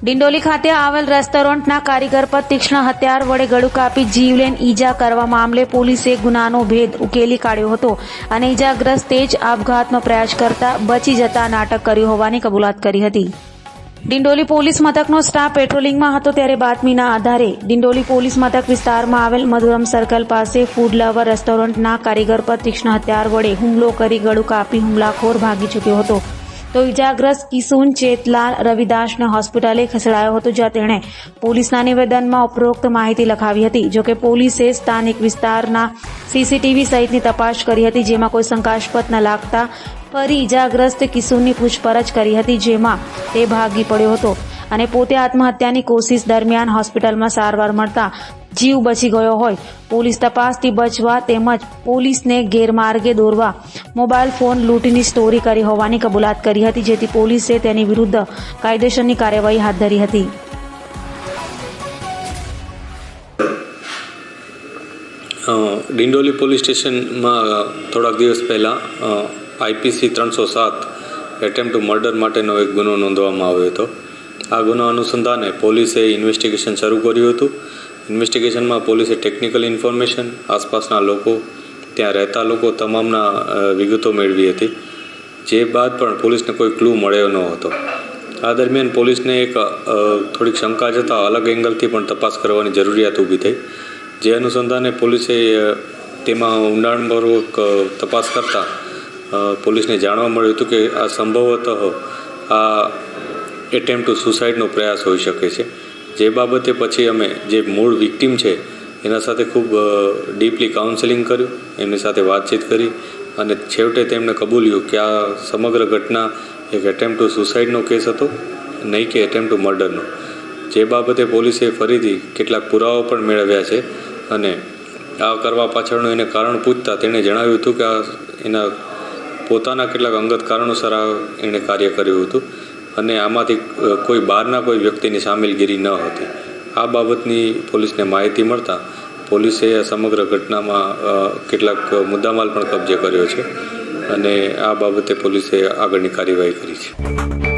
ડિંડોલી ખાતે આવેલ રેસ્ટોરન્ટના કારીગર પર તીક્ષ્ણ હથિયાર વડે ગળું કાપી જીવલેન ઈજા કરવા મામલે પોલીસે ગુનાનો ભેદ ઉકેલી કાઢ્યો હતો. અને ઈજાગ્રસ્ત જ આપઘાતનો પ્રયાસ કરતા બચી જતા નાટક કર્યું હોવાની કબૂલાત કરી હતી. ડિંડોલી પોલીસ મથકનો સ્ટાફ પેટ્રોલિંગમાં હતો ત્યારે બાતમીના આધારે ડિંડોલી પોલીસ મથક વિસ્તારમાં આવેલ મધુરમ સર્કલ પાસે ફૂડ લવર રેસ્ટોરન્ટના કારીગર પર તીક્ષ્ણ હથિયાર વડે હુમલો કરી ગળું કાપી હુમલાખોર ભાગી ચૂક્યો હતો. તો ઇજાગ્રસ્ત કિશુન ચેતલાલ રવિદાસને હોસ્પિટલે ખસેડાયો હતો, જ્યાં તેણે પોલીસના નિવેદનમાં ઉપરોક્ત માહિતી લખાવી હતી જોકે પોલીસે સ્થાનિક વિસ્તારના સીસીટીવી સહિતની તપાસ કરી હતી, જેમાં કોઈ શંકાસ્પદ ન લાગતા ફરી ઇજાગ્રસ્ત કિસુનની પૂછપરછ કરી હતી, જેમાં તે ભાગી પડ્યો હતો. અને પોતે આત્મહત્યાની કોશિશ દરમિયાન હોસ્પિટલમાં સારવાર મળતા જીવ બચી ગયો હોય. પોલીસ તપાસથી બચવા તેમજ પોલીસને ગેરમાર્ગે દોરવા મોબાઈલ ફોન લૂંટની સ્ટોરી કરી હોવાની કબૂલાત કરી હતી, જેથી પોલીસે તેની વિરુદ્ધ કાયદેસરની કાર્યવાહી હાથ ધરી હતી. ડિંડોલી પોલીસ સ્ટેશનમાં થોડાક દિવસ પહેલાં આઈપીસી ત્રણસો સાત એટેમ્પ ટુ મર્ડર માટેનો એક ગુનો નોંધવામાં આવ્યો હતો. આ ગુનો અનુસંધાને પોલીસે ઇન્વેસ્ટિગેશન શરૂ કર્યું હતું. ઇન્વેસ્ટિગેશનમાં પોલીસે ટેકનિકલ ઇન્ફોર્મેશન આસપાસના લોકો, ત્યાં રહેતા લોકો તમામના વિગતો મેળવી હતી. જે બાદ પણ પોલીસને કોઈ ક્લૂ મળ્યો ન હતો. આ દરમિયાન પોલીસને એક થોડીક શંકા જતાં અલગ એંગલથી પણ તપાસ કરવાની જરૂરિયાત ઊભી થઈ. જે અનુસંધાને પોલીસે તેમાં ઊંડાણપૂર્વક તપાસ કરતા પોલીસને જાણવા મળ્યું હતું કે આ સંભવતઃ આ એટેમ્પ ટુ સુસાઇડનો પ્રયાસ હોઈ શકે છે. જે બાબતે પછી અમે જે મૂળ વિક્ટીમ છે, એના સાથે ખૂબ ડીપલી કાઉન્સેલિંગ કર્યું, એમની સાથે વાતચીત કરી અને છેવટે તેમણે કબૂલ્યું કે આ સમગ્ર ઘટના એક એટેમ્પ ટુ સુસાઇડનો કેસ હતો, નહીં કે એટેમ્પ ટુ મર્ડરનો જે બાબતે પોલીસે ફરીથી કેટલાક પુરાવા પણ મેળવ્યા છે અને આ કરવા પાછળનું એને કારણ પૂછતા તેણે જણાવ્યું હતું કે આ એના પોતાના કેટલાક અંગત કારણોસર આ એણે કાર્ય કર્યું હતું. અને આમાંથી કોઈ બહારના કોઈ વ્યક્તિની સામેલગીરી ન હતી. આ બાબતની પોલીસને માહિતી મળતા પોલીસે સમગ્ર ઘટનામાં કેટલાક મુદ્દામાલ પણ કબજે કર્યો છે અને આ બાબતે પોલીસે આગળની કાર્યવાહી કરી છે.